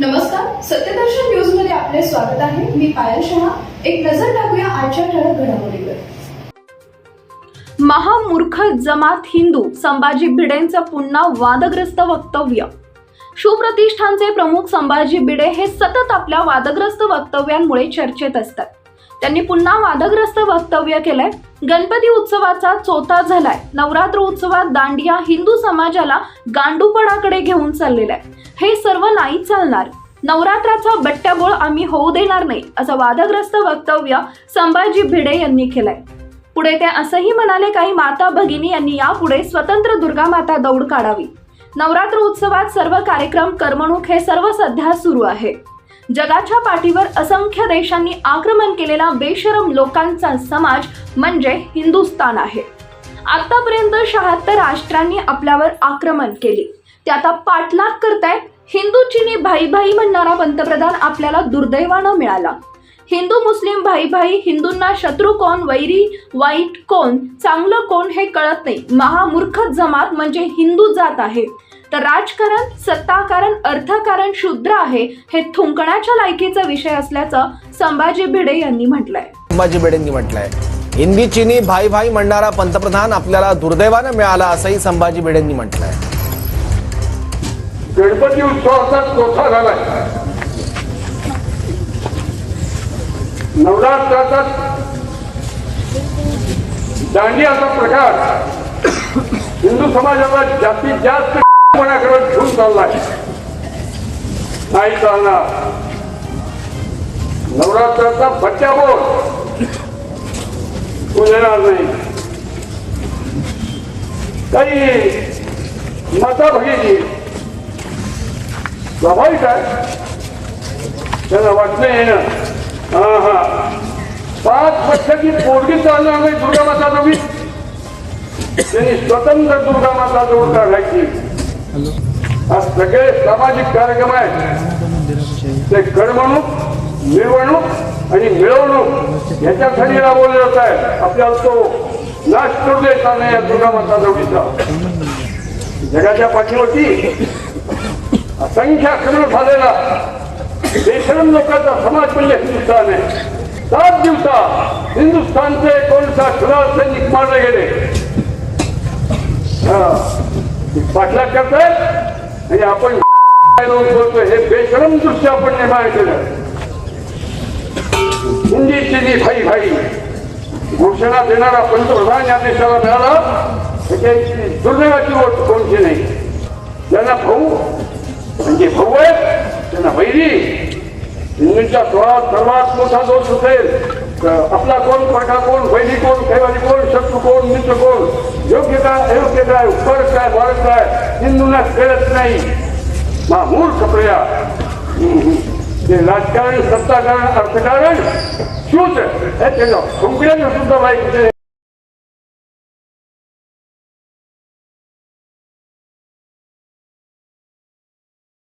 नमस्कार सत्यदर्शन न्यूजमध्ये आपले स्वागत आहे. मी पायल शहा. एक नजर टाकूया आजच्या ठळक घडामोडीवर. महामूर्ख जमात हिंदू संभाजी भिडेंचं पुन्हा वादग्रस्त वक्तव्य. शिवप्रतिष्ठानचे प्रमुख संभाजी भिडे हे सतत आपल्या वादग्रस्त वक्तव्यांमुळे चर्चेत असतात. त्यांनी पुन्हा वादग्रस्त वक्तव्य केलंय. गणपती उत्सवाचा चोथा झालाय. नवरात्र उत्सवात दांडिया हिंदू समाजाला गांडूपणाकडे घेऊन चाललेला आहे हे सर्व नाही चालणार. नवरात्राचा बट्ट्याबोळ आम्ही होऊ देणार नाही असं वादग्रस्त वक्तव्य संभाजी भिडे यांनी केलंय. पुढे ते असंही म्हणाले काही माता भगिनी यांनी यापुढे स्वतंत्र दुर्गा माता दौड काढावी. नवरात्र उत्सवात सर्व कार्यक्रम करमणूक हे सर्व सध्या सुरू आहे. जगाच्या पाठीवर असंख्य देशांनी आक्रमण केलेला बेशरम लोकांचा समाज म्हणजे हिंदुस्थान आहे. आतापर्यंत शहात्तर राष्ट्रांनी आपल्यावर आक्रमण केले. ते आता पाठलाग करतायत. हिंदूचीनी भाई भाई म्हणणारा पंतप्रधान आपल्याला दुर्दैवानं मिळाला. हिंदू मुस्लिम भाई भाई हिंदूंना शत्रू कोण वैरी वाईट कोण चांगलं कोण हे कळत नाही. महामूर्ख जमात म्हणजे हिंदू जात आहे. तर राजकारण सत्ताकारण अर्थकारण शूद्र आहे हे थुंकण्याच्या लायकीचा विषय असल्याचं संभाजी भिडे यांनी म्हटलंय. संभाजी भिडेंनी म्हटलंय. हिंदी चिनी भाई भाई म्हणणारा पंतप्रधान आपल्याला दुर्दैवानं मिळाला असंही संभाजी भिडेंनी म्हटलंय. गणपती उत्सवाचा चौथा झालाय. नवरात्राचा दांडियाचा प्रकार हिंदू समाजाला जास्तीत जास्त मनाकडे घेऊन चाललाय? नाही चालणार. नवरात्राचा बच्चाबोल तो येणार नाही? काही माता भगिनी. स्वाभाविक आहे. त्याला वाटणं येणं. हा हा. पाच वर्षाची पोरगी चालणार नाही दुर्गा माता नवी त्यांनी स्वतंत्र दुर्गा माता जवळ काढायची आज सगळे सामाजिक कार्यक्रम आहेत. ते करमणूक मिरवणूक आणि मिळवणूक याच्यासाठी राबवले जात आहे. आपल्याला तो नाश करू द्यायचा नाही या दुर्गा माता जवळीचा जगाच्या पाठीवरती असंख्य आक्रमण झालेला बेशरम लोकांचा समाज हिंदुस्थान आहे. सात दिवसात हिंदुस्थानचे एकोणीस अठरा सैनिक मारले गेले? हा. पाठलाग करतायत? आणि आपण बोलतोय हे बेशरम दृश्य आपण निर्माण केलं. हिंदी चिनी भाई भाई घोषणा देणारा पंतप्रधान या देशाला मिळाला त्याची दुर्दैवाची गोष्ट कोणती नाही. ज्यांना भाऊ हिंदूंच्या स्वरात सर्वात मोठा दोष असेल तर आपला कोण प्रका कोण वैरी कोण कैवारी कोण शत्रू कोण मित्र कोण योग्य काय अयोग्य काय फरक काय भारत काय हिंदूंना कळत नाही. मा मूर्ख प्रया. ते राजकारण सत्ताकारण अर्थकारण शूच हे त्याच्या सुद्धा माहिती